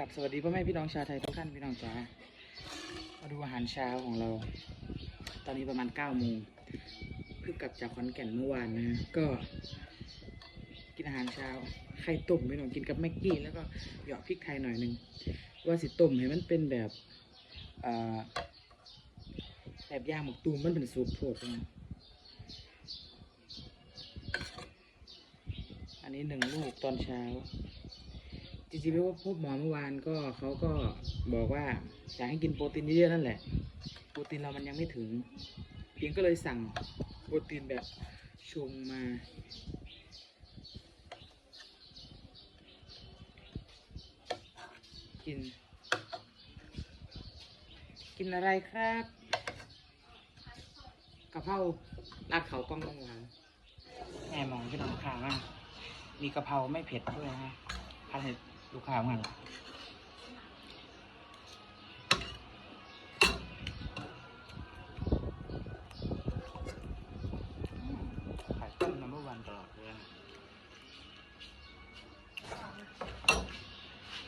กับสวัสดีพ่อแม่พี่น้องชาวไทยทุกท่านพี่น้องจ๋ามาดูอาหารเช้าของเรา ตอนนี้ประมาณ9ก้าโมงเพิ่งกลับจากขอนแก่นเมื่อวานนะ ก็ กินอาหารเช้าไข่ต้มพี่น้องกินกับแม็กกี้แล้วก็หยาะพริกไทยหน่อยหนึงว่าสิต้มให้มันเป็นแบบแบบย่างหมกตูมมันเป็นสูตรโปรดนะอันนี้หนึ่งลูกตอนเช้า จริงๆแล้วว่าพบหมอเมื่อวานก็เขาก็บอกว่าอยากให้กินโปรตีนเยอะๆนั่นแหละ โปรตีนเรามันยังไม่ถึงเพียงก็เลยสั่งโปรตีนแบบชงมากิน กินอะไรครับกะเพราราดเขากล้องกลางหวานแม่มองพี่น้องข่าวมากมีกะเพราไม่เผ็ดด้วยนะฮะพันให้ ลูกค้าของมันขายต้มน้ำมันวันตลอดเลย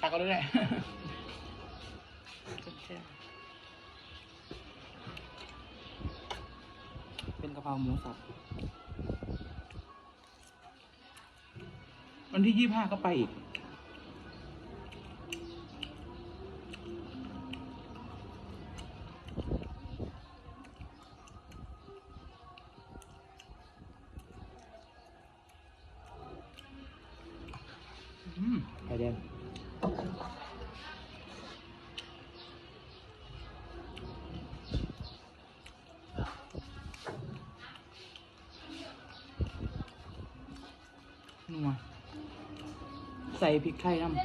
ตักก็ด้วยเป็นกะเพราหมูสับวันที่ยี่ห้าก็ไปอีก ใส่พริกไทยน้ำเ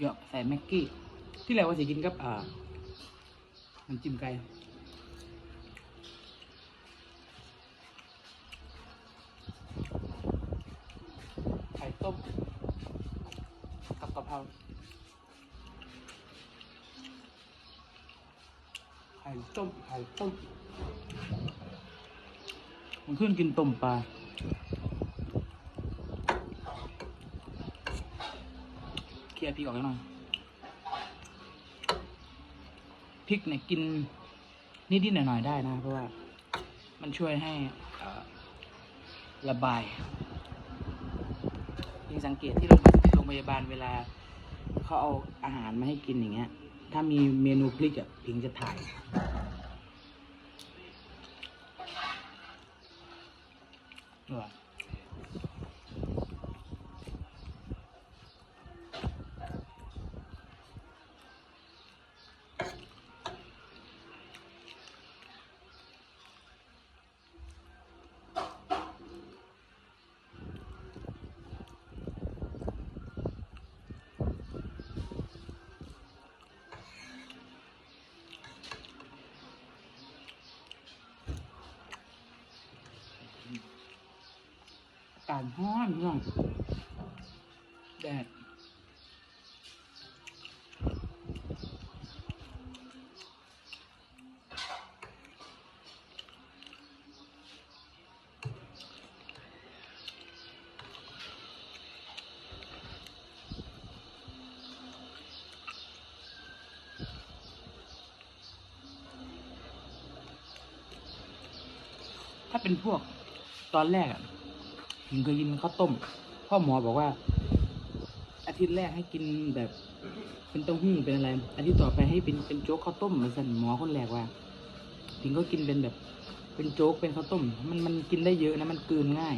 หยอะใส่แม็กกี้ ที่แรกว่าจะกินกับอ่าน้ำจิ้มไก่ ต้มไข่ต้มมันขึ้นกินต้มปลาเคลียร์พริกออกหน่อยพริกเนี่ยกินนิดๆหน่อยๆได้นะ เพราะว่า มันช่วยให้ระบายยิงสังเกตที่โรงโรงพยาบาลเวลาเขาเอาอาหารมาให้กินอย่างเงี้ย ถ้ามีเมนูพริกอะพิงจะถ่าย เอ กาศร้อนร้อนแดดถ้าเป็นพวกตอนแรกอะ ผมเคยกินข้าวต้ม พ่อหมอบอกว่า อาทิตย์แรกให้กินแบบ เป็นเต้าหู้เป็นอะไรอาทิตย์ต่อไปให้เป็นเป็นโจ๊กข้าวต้มเหมือนสันหมอคนแรกว่าถึงก็กินเป็นแบบ เป็นโจ๊กเป็นข้าวต้ม มันมันกินได้เยอะนะมันกลืนง่าย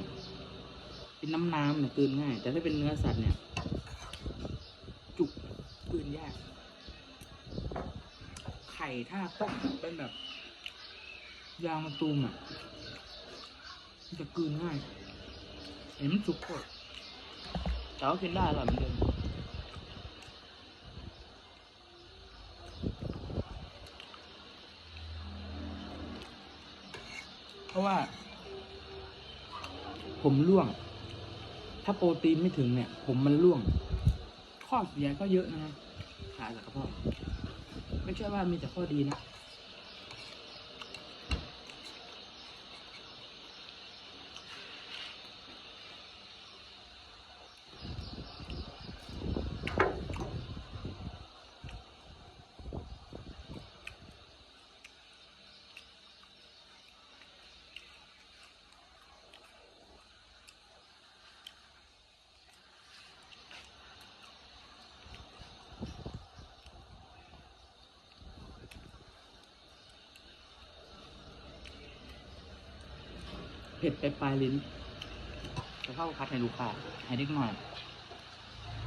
เป็นน้ำน้ำเนี่ยกลืนง่าย แต่ถ้าเป็นเนื้อสัตว์เนี่ย จุกกลืนยาก ไข่ถ้าต้มเป็นแบบยางมะตูมอะจะกลืนง่าย เห็นมันสุกโคตรแต่ก็กินได้อร่อยเหมือนเดิมเพราะว่า ผมร่วง ถ้าโปรตีนไม่ถึงเนี่ย ผมมันร่วง ข้อเสียก็เยอะนะฮะขาจากกระเพาะไม่ใช่ว่ามีแต่ข้อดีนะ ผ็ดไปปลายลิ้นจะเข้าคัดให้ลูกค้าให้เด็กหน่อย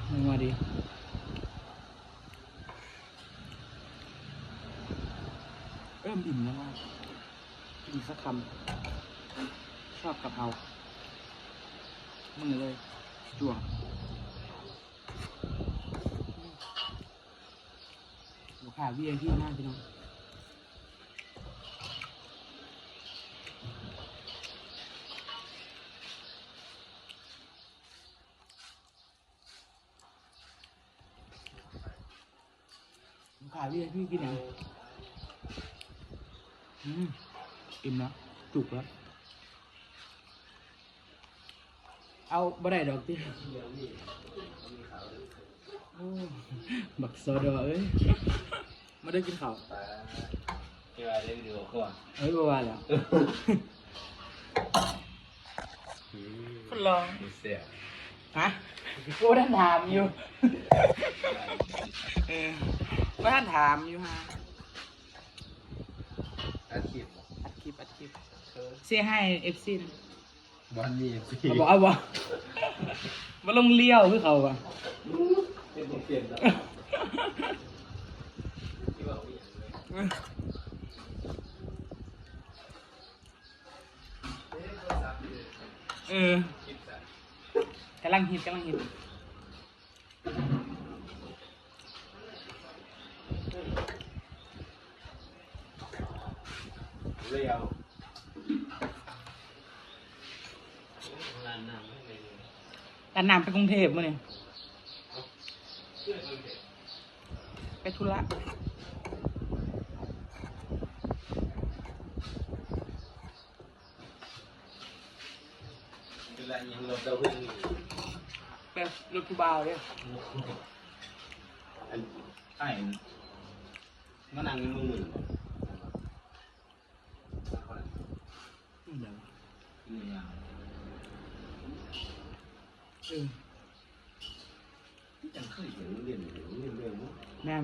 มึงมาดิเริ่มอิ่มแล้วว่ากินสักคำชอบกะเพรามือเลยจวงลูกค้า VIP มากพี่น้อง ลูกค้า VIP กินยังอืมอิ่มแล้วจุกแล้วเอาบ่ได้ดอกที่โอ้บักโซดาเอ้ยมาได้กินข้าวที่ว่าได้ดูก่อนเอ้ยบ่ว่าแล้วคนลองดูเสียฮะกูได้ถามอยู่เออ ว่าท่านถามอยู่ฮะอาชีพอัดคลิปอัดคลิปเสียให้เอฟซีนะบอลนี่สิเอาบอกเอาบอกมาลงเลี้ยวคือเขาอะเป็นเปลี่ยนแล้วเออกำลังฮิตกำลังฮิต เรียวร้านน้ำไม่เลย แต่นำไปกรุงเทพมาเนี่ยไปธุระเวลายังเราเต้าหู้ไปรถกูบาวเนี่ยอันไอ้มานั่งมืออืมเดี๋ยวนี่ยังเออยังเคยเห็น เรียนเรียนเรื่องแม่ม